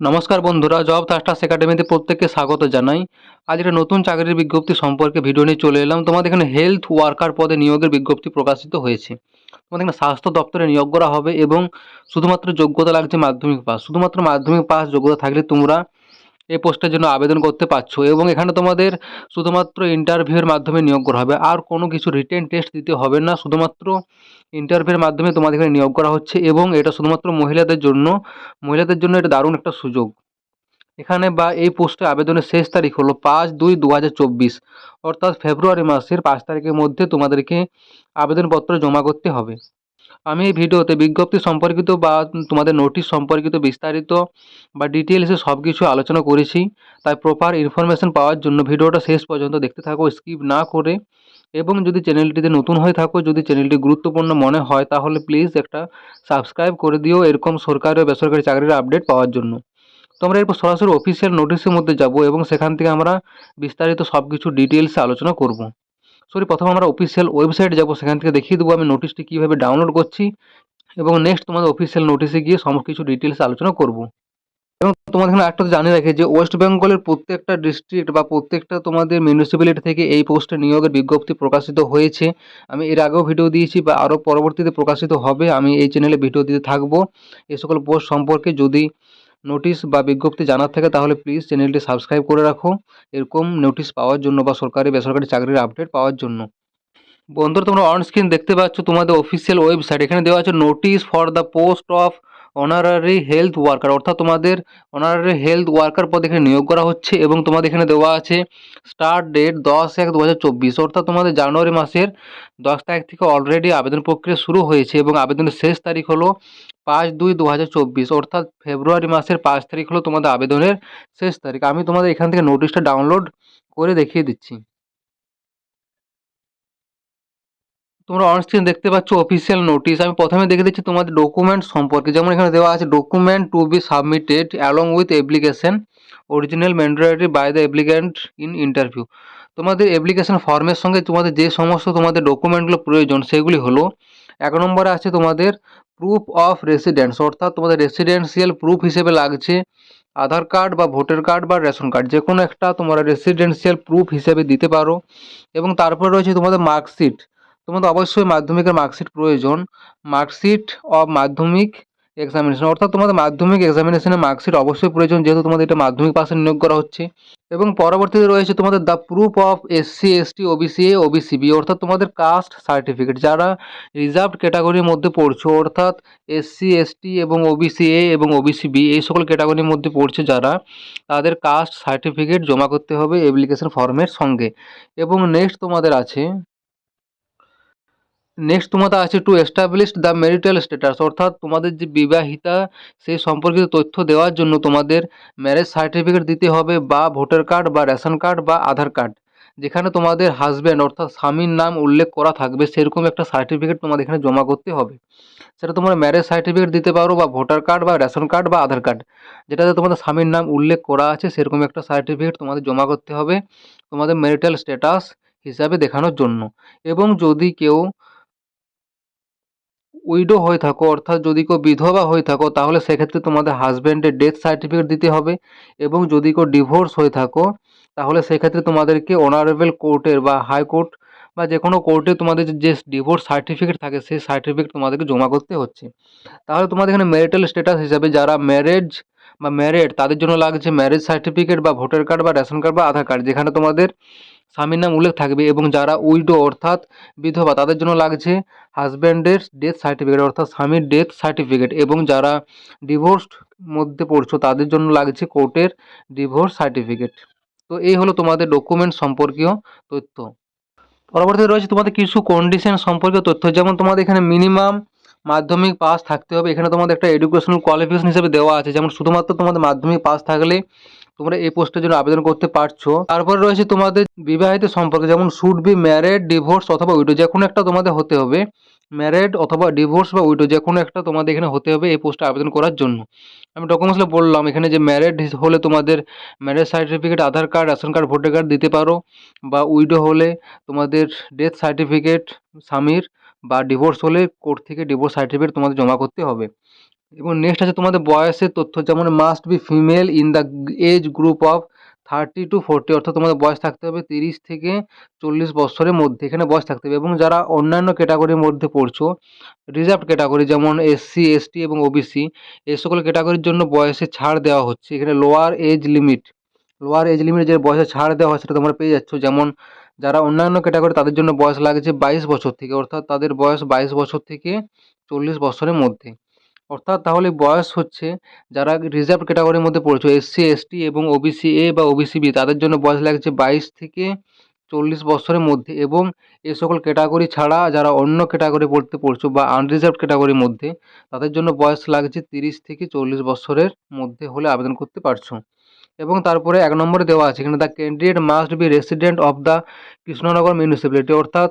নমস্কার বন্ধুরা, জব থাস্টার্স একাডেমিতে প্রত্যেককে স্বাগত জানাই। আজ একটা নতুন চাকরির বিজ্ঞপ্তি সম্পর্কে ভিডিও নিয়ে চলে এলাম। তোমাদের এখানে হেলথ ওয়ার্কার পদে নিয়োগের বিজ্ঞপ্তি প্রকাশিত হয়েছে। তোমাদের এখানে স্বাস্থ্য দপ্তরে নিয়োগ করা হবে এবং শুধুমাত্র যোগ্যতা লাগছে মাধ্যমিক পাস শুধুমাত্র মাধ্যমিক পাস যোগ্যতা থাকলে তোমরা এই পোস্টের জন্য আবেদন করতে পারছ এবং এখানে তোমাদের শুধুমাত্র ইন্টারভিউয়ের মাধ্যমে নিয়োগ করা হবে। আর কোনো কিছু রিটেন টেস্ট দিতে হবে না, শুধুমাত্র ইন্টারভিউয়ের মাধ্যমে তোমাদের এখানে নিয়োগ করা হচ্ছে এবং এটা শুধুমাত্র মহিলাদের জন্য মহিলাদের জন্য এটা দারুণ একটা সুযোগ। এখানে বা এই পোস্টে আবেদনের শেষ তারিখ হলো পাঁচ দুই দু অর্থাৎ ফেব্রুয়ারি মাসের পাঁচ তারিখের মধ্যে তোমাদেরকে আবেদনপত্র জমা করতে হবে। আমি এই ভিডিওতে বিজ্ঞপ্তি সম্পর্কিত বা তোমাদের নোটিশ সম্পর্কিত বিস্তারিত বা ডিটেলসে সব কিছু আলোচনা করেছি। তাই প্রপার ইনফরমেশন পাওয়ার জন্য ভিডিওটা শেষ পর্যন্ত দেখতে থাকো স্কিপ না করে। এবং যদি চ্যানেলটিতে নতুন হয়ে থাকো, যদি চ্যানেলটি গুরুত্বপূর্ণ মনে হয়, তাহলে প্লিজ একটা সাবস্ক্রাইব করে দিও এরকম সরকারি ও বেসরকারি চাকরির আপডেট পাওয়ার জন্য। তো আমরা এরপর সরাসরি অফিসিয়াল নোটিশের মধ্যে যাব এবং সেখান থেকে আমরা বিস্তারিত সব কিছু ডিটেলসে আলোচনা করব। সরি, প্রথমে আমরা অফিসিয়াল ওয়েবসাইটে যাব, সেখান থেকে দেখিয়ে দেবো আমি নোটিশটি কীভাবে ডাউনলোড করছি এবং নেক্সট তোমাদের অফিসিয়াল নোটিশে গিয়ে সমস্ত কিছু ডিটেলস আলোচনা করব। এবং তোমাদের এখানে একটা জানিয়ে রাখি যে ওয়েস্ট বেঙ্গলের প্রত্যেকটা ডিস্ট্রিক্ট বা প্রত্যেকটা তোমাদের মিউনিসিপ্যালিটি থেকে এই পোস্টে নিয়োগের বিজ্ঞপ্তি প্রকাশিত হয়েছে। আমি এর আগেও ভিডিও দিয়েছি বা আরও পরবর্তীতে প্রকাশিত হবে। আমি এই চ্যানেলে ভিডিও দিতে থাকব। এই সকল পোস্ট সম্পর্কে যদি নোটিশ বা বিজ্ঞপ্তি জানার থাকে তাহলে প্লিজ চ্যানেলটি সাবস্ক্রাইব করে রাখো। এরকম নোটিশ পাওয়ার জন্য বা সরকারি, বেসরকারি চাকরির আপডেট পাওয়ার জন্য। বন্ধুরা, তোমরা অন স্ক্রিন দেখতে পাচ্ছ তোমাদের অফিসিয়াল ওয়েবসাইট এখানে দেওয়া আছে notice for the post of honorary health worker অর্থাৎ তোমাদের অনারারি হেলথ ওয়ার্কার পদে এখানে নিয়োগ করা হচ্ছে এবং তোমাদের এখানে দেওয়া আছে স্টার্ট ডেট দশ এক দু অর্থাৎ তোমাদের জানুয়ারি মাসের দশ তারিখ থেকে অলরেডি আবেদন প্রক্রিয়া শুরু হয়েছে এবং আবেদনের শেষ তারিখ হলো পাঁচ দুই দু অর্থাৎ ফেব্রুয়ারি মাসের পাঁচ তারিখ হলো তোমাদের আবেদনের শেষ তারিখ। আমি তোমাদের এখান থেকে নোটিশটা ডাউনলোড করে দেখিয়ে দিচ্ছি। তোমরা অনস্ক্রিন দেখতে পাচ্ছ অফিসিয়াল নোটিশ আমি প্রথমে দেখে দিচ্ছি তোমাদের ডকুমেন্ট সম্পর্কে। যেমন এখানে দেওয়া আছে document to be submitted along with application original mandatory by the applicant in interview তোমাদের অ্যাপ্লিকেশন ফর্মের সঙ্গে তোমাদের যে সমস্ত তোমাদের ডকুমেন্টগুলো প্রয়োজন, সেগুলি হলো, এক নম্বরে আছে তোমাদের প্রুফ অফ রেসিডেন্স অর্থাৎ তোমাদের রেসিডেন্সিয়াল প্রুফ হিসেবে লাগছে, আধার কার্ড বা ভোটার কার্ড বা রেশন কার্ড। যে কোনো একটা তোমরা রেসিডেন্সিয়াল প্রুফ হিসেবে দিতে পারো। এবং তারপরে রয়েছে তোমাদের মার্কশিট তোমাদের অবশ্যই মাধ্যমিকের মার্কশিট প্রয়োজন। মার্কশিট অফ মাধ্যমিক এক্সামিনেশন অর্থাৎ তোমাদের মাধ্যমিক এক্সামিনেশনের মার্কশিট অবশ্যই প্রয়োজন, যেহেতু তোমাদের এটা মাধ্যমিক পাশে নিয়োগ করা হচ্ছে। এবং পরবর্তীতে রয়েছে তোমাদের the proof of SC ST OBC A OBC B অর্থাৎ তোমাদের কাস্ট সার্টিফিকেট যারা রিজার্ভড ক্যাটাগরির মধ্যে পড়ছো, অর্থাৎ এসসি এসটি এবং ওবিসি এ এবং ওবিসি বি এই সকল ক্যাটাগরির মধ্যে পড়ছে যারা, তাদের কাস্ট সার্টিফিকেট জমা করতে হবে অ্যাপ্লিকেশন ফর্মের সঙ্গে। এবং নেক্সট তোমাদের আছে নেক্সট তোমাদের আছে to establish the marital status অর্থাৎ তোমাদের যে বিবাহিতা, সেই সম্পর্কিত তথ্য দেওয়ার জন্য তোমাদের ম্যারেজ সার্টিফিকেট দিতে হবে বা ভোটার কার্ড বা রেশন কার্ড বা আধার কার্ড যেখানে তোমাদের হাজব্যান্ড অর্থাৎ স্বামীর নাম উল্লেখ করা থাকবে, সেরকম একটা সার্টিফিকেট তোমাদের এখানে জমা করতে হবে। সেটা তোমরা ম্যারেজ সার্টিফিকেট দিতে পারো বা ভোটার কার্ড বা রেশন কার্ড বা আধার কার্ড যেটাতে তোমাদের স্বামীর নাম উল্লেখ করা আছে, সেরকম একটা সার্টিফিকেট তোমাদের জমা করতে হবে তোমাদের ম্যারিটাল স্ট্যাটাস হিসাবে দেখানোর জন্য। এবং যদি কেউ উইডো হয়ে থাকো, অর্থাৎ যদি কেউ বিধবা হয়ে থাকো, তাহলে সেক্ষেত্রে তোমাদের হাজব্যান্ডের ডেথ সার্টিফিকেট দিতে হবে এবং যদি কেউ ডিভোর্স হয়ে থাকো, তাহলে সেক্ষেত্রে তোমাদেরকে অনারেবল কোর্টের বা হাইকোর্ট বা যে কোনো কোর্টে তোমাদের যে ডিভোর্স সার্টিফিকেট থাকে, সেই সার্টিফিকেট তোমাদেরকে জমা করতে হচ্ছে। তাহলে তোমাদের এখানে ম্যারিটাল স্ট্যাটাস হিসাবে যারা ম্যারেজ বা ম্যারেড তাদের জন্য লাগছে ম্যারেজ সার্টিফিকেট বা ভোটার কার্ড বা রেশন কার্ড বা আধার কার্ড যেখানে তোমাদের স্বামীর নাম উল্লেখ থাকবে এবং যারা উইডো অর্থাৎ বিধবা তাদের জন্য লাগছে হাজব্যান্ডের ডেথ সার্টিফিকেট অর্থাৎ স্বামীর ডেথ সার্টিফিকেট এবং যারা ডিভোর্সড মধ্যে পড়ছো তাদের জন্য লাগছে কোর্টের ডিভোর্স সার্টিফিকেট তো এই হলো তোমাদের ডকুমেন্ট সম্পর্কীয় তথ্য। পরবর্তীতে রয়েছে তোমাদের কিছু কন্ডিশন সম্পর্কীয় তথ্য, যেমন তোমাদের এখানে মিনিমাম মাধ্যমিক পাস থাকতে হবে। এখানে তোমাদের একটা এডুকেশনাল কোয়ালিফিকেশন হিসেবে দেওয়া আছে, যেমন শুধুমাত্র তোমাদের মাধ্যমিক পাস থাকলে তোমরা এই পোস্টের জন্য আবেদন করতে পারছ। তারপরে রয়েছে তোমাদের বিবাহিত সম্পর্কে, যেমন শুড বি ম্যারেড ডিভোর্স অথবা উইডো যে কোনো একটা তোমাদের হতে হবে। ম্যারেড অথবা ডিভোর্স বা উইডো যে কোনো একটা তোমাদের এখানে হতে হবে এই পোস্টে আবেদন করার জন্য। আমি ডকুমেন্টসগুলো বললাম, এখানে যে ম্যারেড হলে তোমাদের marriage certificate Aadhaar card ration card voter card দিতে পারো বা উইডো হলে তোমাদের ডেথ সার্টিফিকেট স্বামীর বা ডিভোর্স হলে কোর্ট থেকে ডিভোর্স সার্টিফিকেট তোমাদের জমা করতে হবে। এবং নেক্সট আছে তোমাদের বয়সের তথ্য, যেমন must be female in the age group of thirty to forty অর্থাৎ তোমাদের বয়স থাকতে হবে তিরিশ থেকে চল্লিশ বছরের মধ্যে, এখানে বয়স থাকতে হবে। এবং যারা অন্যান্য ক্যাটাগরির মধ্যে পড়ছো রিজার্ভ ক্যাটাগরি যেমন এসসি এসটি এবং ওবিসি এই সকল ক্যাটাগরির জন্য বয়সে ছাড় দেওয়া হচ্ছে। এখানে lower age limit lower age limit যে বয়সে ছাড় দেওয়া হয় সেটা তোমরা পেয়ে যাচ্ছ। যেমন যারা অন্যান্য ক্যাটাগরি তাদের জন্য বয়স লাগছে বাইশ বছর থেকে, অর্থাৎ তাদের বয়স বাইশ বছর থেকে চল্লিশ বছরের মধ্যে। অর্থাৎ তাহলে বয়স হচ্ছে যারা রিজার্ভ ক্যাটাগরির মধ্যে পড়ছো এসসি এসটি এবং ওবিসি এ বা ওবিসি বি তাদের জন্য বয়স লাগছে বাইশ থেকে চল্লিশ বছরের মধ্যে এবং এ সকল ক্যাটাগরি ছাড়া যারা অন্য ক্যাটাগরি পড়তে পড়ছো বা আনরিজার্ভ ক্যাটাগরির মধ্যে, তাদের জন্য বয়স লাগছে তিরিশ থেকে চল্লিশ বছরের মধ্যে হলে আবেদন করতে পারছ। এবং তারপরে এক নম্বরে দেওয়া আছে, এখানে the candidate must be resident of the Krishnanagar municipality অর্থাৎ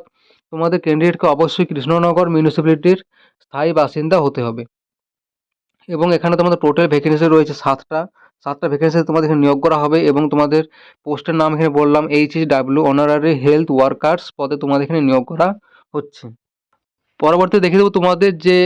তোমাদের ক্যান্ডিডেটকে অবশ্যই কৃষ্ণনগর মিউনিসিপ্যালিটির স্থায়ী বাসিন্দা হতে হবে। এবং এখানে তোমাদের টোটাল ভ্যাকেন্সি রয়েছে সাতটা। সাতটা ভ্যাকেন্সি তোমাদের এখানে নিয়োগ করা হবে এবং তোমাদের পোস্টের নাম এখানে বললাম H S W honorary health workers পদে তোমাদের এখানে নিয়োগ করা হচ্ছে। পরবর্তী দেখে দেবো তোমাদের যে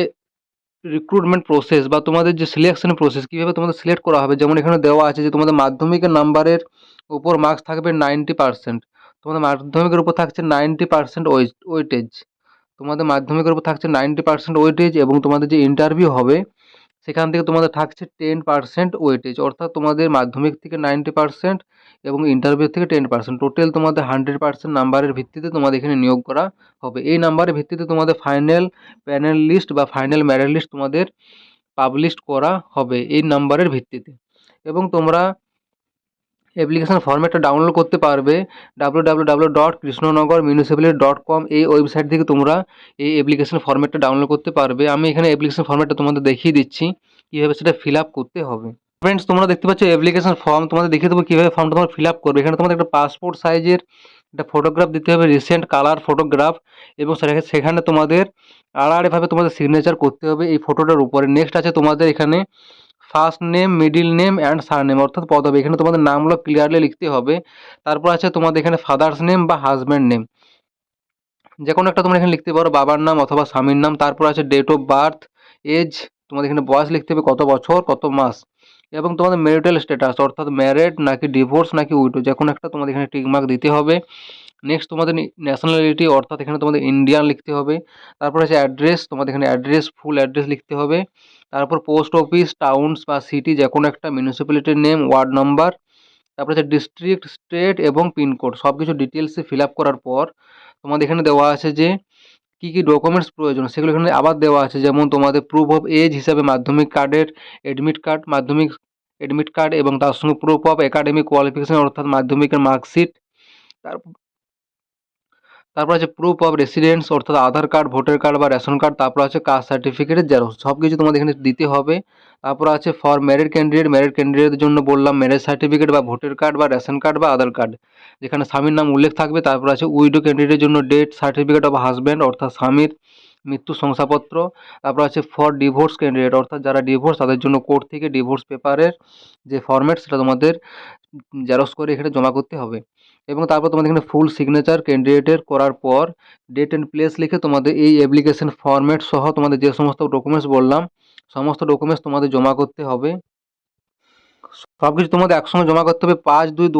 রিক্রুটমেন্ট প্রসেস বা তোমাদের যে সিলেকশন প্রসেস কীভাবে তোমাদের সিলেক্ট করা হবে। যেমন এখানে দেওয়া আছে যে তোমাদের মাধ্যমিকের নাম্বারের উপর মার্কস থাকবে নাইনটি পার্সেন্ট তোমাদের মাধ্যমিকের উপর থাকছে নাইনটি পার্সেন্ট ওয়েটেজ তোমাদের মাধ্যমিকের উপর থাকছে নাইনটি পার্সেন্ট ওয়েটেজ এবং তোমাদের যে ইন্টারভিউ হবে সেখান থেকে তোমাদের থাকছে টেন পার্সেন্ট ওয়েটেজ অর্থাৎ তোমাদের মাধ্যমিক থেকে নাইনটি পার্সেন্ট এবং ইন্টারভিউ থেকে টেন পার্সেন্ট টোটাল তোমাদের হান্ড্রেড পার্সেন্ট নাম্বারের ভিত্তিতে তোমাদের এখানে নিয়োগ করা হবে। এই নাম্বারের ভিত্তিতে তোমাদের ফাইনাল প্যানেল লিস্ট বা ফাইনাল ম্যারিট লিস্ট তোমাদের পাবলিশ করা হবে এই নাম্বারের ভিত্তিতে। এবং তোমরা অ্যাপ্লিকেশান ফর্মেটটা ডাউনলোড করতে পারবে। W W dot Krishnanagar municipality dot com এই ওয়েবসাইট থেকে তোমরা এই অ্যাপ্লিকেশান ফর্ম্যাটটা ডাউনলোড করতে পারবে। আমি এখানে অ্যাপ্লিকেশান ফর্মেটটা তোমাদের দেখিয়ে দিচ্ছি, কীভাবে সেটা ফিল আপ করতে হবে। ফ্রেন্ডস তোমরা দেখতে পাচ্ছ অ্যাপ্লিকেশন ফর্ম তোমাদের দেখিয়ে দেবো কীভাবে ফর্মটা তোমরা ফিল আপ করবে। এখানে তোমাদের একটা পাসপোর্ট সাইজের একটা ফটোগ্রাফ দিতে হবে রিসেন্ট কালার ফটোগ্রাফ এবং সেখানে তোমাদের আড়াআড়িভাবে তোমাদের সিগনেচার করতে হবে এই ফটোটার উপরে। নেক্সট আছে তোমাদের এখানে first name middle name and surname অর্থাৎ পদবি। এখানে তোমাদের নামগুলো ক্লিয়ারলি লিখতে হবে। তারপর আছে তোমাদের এখানে ফাদার্স নেম বা হাজব্যান্ড নেম যে কোনো একটা তোমরা এখানে লিখতে পারো, বাবার নাম অথবা স্বামীর নাম। তারপর আছে ডেট অফ বার্থ এজ তোমাদের এখানে বয়স লিখতে হবে কত বছর, কত মাস। এবং তোমাদের ম্যারিটাল স্ট্যাটাস অর্থাৎ ম্যারেড নাকি ডিভোর্স নাকি উইডো যে কোনো একটা তোমাদের এখানে টিকমার্ক দিতে হবে। নেক্সট তোমাদের ন্যাশনালিটি অর্থাৎ এখানে তোমাদের ইন্ডিয়ান লিখতে হবে। তারপর আছে অ্যাড্রেস তোমাদের এখানে অ্যাড্রেস ফুল অ্যাড্রেস লিখতে হবে। তারপর পোস্ট অফিস টাউনস বা সিটি যে কোনো একটা মিউনিসিপ্যালিটির নেম ওয়ার্ড নাম্বার তারপর আছে ডিস্ট্রিক্ট স্টেট এবং পিনকোড সব কিছু ডিটেলসে ফিল আপ করার পর তোমাদের এখানে দেওয়া আছে যে কী কী ডকুমেন্টস প্রয়োজন। সেগুলো এখানে আবার দেওয়া আছে। যেমন তোমাদের প্রুফ অফ এজ হিসাবে মাধ্যমিক কার্ডের অ্যাডমিট কার্ড মাধ্যমিক অ্যাডমিট কার্ড এবং তার সঙ্গে প্রুফ অফ একাডেমিক কোয়ালিফিকেশান অর্থাৎ মাধ্যমিকের মার্কশিট তারপর তারপর আছে প্রুফ অফ রেসিডেন্স অর্থাৎ আধার কার্ড ভোটার কার্ড বা রেশন কার্ড তারপর আছে কাস্ট সার্টিফিকেটের জেরক্স সব কিছু তোমাদের এখানে দিতে হবে। তারপর আছে ফর ম্যারিড ক্যান্ডিডেট ম্যারিড ক্যান্ডিডেটের জন্য বললাম ম্যারেজ সার্টিফিকেট বা ভোটার কার্ড বা রেশন কার্ড বা আধার কার্ড যেখানে স্বামীর নাম উল্লেখ থাকবে, তারপর আছে উইডো ক্যান্ডিডেটের জন্য ডেট সার্টিফিকেট অফ হাজব্যান্ড অর্থাৎ স্বামীর মৃত্যু শংসাপত্র। তারপর আছে ফর ডিভোর্স ক্যান্ডিডেট অর্থাৎ যারা ডিভোর্স তাদের জন্য কোর্ট থেকে ডিভোর্স পেপারের যে ফর্ম্যাট সেটা তোমাদের জেরক্স করে এখানে জমা করতে হবে। এবং তারপর তোমাদের এখানে ফুল সিগনেচার ক্যান্ডিডেটের করার পর ডেট অ্যান্ড প্লেস লিখে তোমাদের এই অ্যাপ্লিকেশন ফর্ম্যাট সহ তোমাদের যে সমস্ত ডকুমেন্টস বললাম, সমস্ত ডকুমেন্টস তোমাদের জমা করতে হবে। সব কিছু তোমাদের একসঙ্গে জমা করতে হবে। পাঁচ দুই দু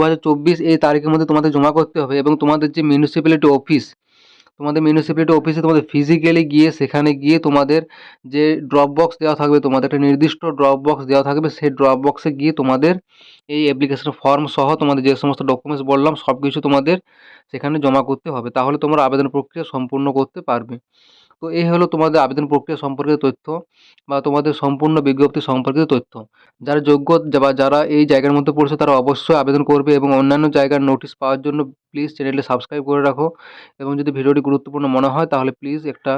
এই তারিখের মধ্যে তোমাদের জমা করতে হবে এবং তোমাদের যে মিউনিসিপ্যালিটি অফিস তোমাদের মিউনিসিপ্যালিটি অফিসে তোমাদের ফিজিক্যালি গিয়ে সেখানে গিয়ে তোমাদের যে ড্রপ বক্স দেওয়া থাকবে, তোমাদের একটা নির্দিষ্ট ড্রপ বক্স দেওয়া থাকবে, সেই ড্রপ বক্সে গিয়ে তোমাদের এই অ্যাপ্লিকেশন ফর্ম সহ তোমাদের যে সমস্ত ডকুমেন্টস বললাম সব কিছু তোমাদের সেখানে জমা করতে হবে। তাহলে তোমরা আবেদন প্রক্রিয়া সম্পূর্ণ করতে পারবে। তো এই হলো তোমাদের আবেদন প্রক্রিয়া সম্পর্কিত তথ্য বা তোমাদের সম্পূর্ণ বিজ্ঞপ্তি সম্পর্কিত তথ্য। যারা যোগ্য বা যারা এই জায়গার মধ্যে পড়ছে তারা অবশ্যই আবেদন করবে এবং অন্যান্য জায়গার নোটিশ পাওয়ার জন্য প্লিজ চ্যানেলটি সাবস্ক্রাইব করে রাখো এবং যদি ভিডিওটি গুরুত্বপূর্ণ মনে হয় তাহলে প্লিজ একটা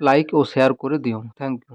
লাইক ও শেয়ার করে দিও। Thank you.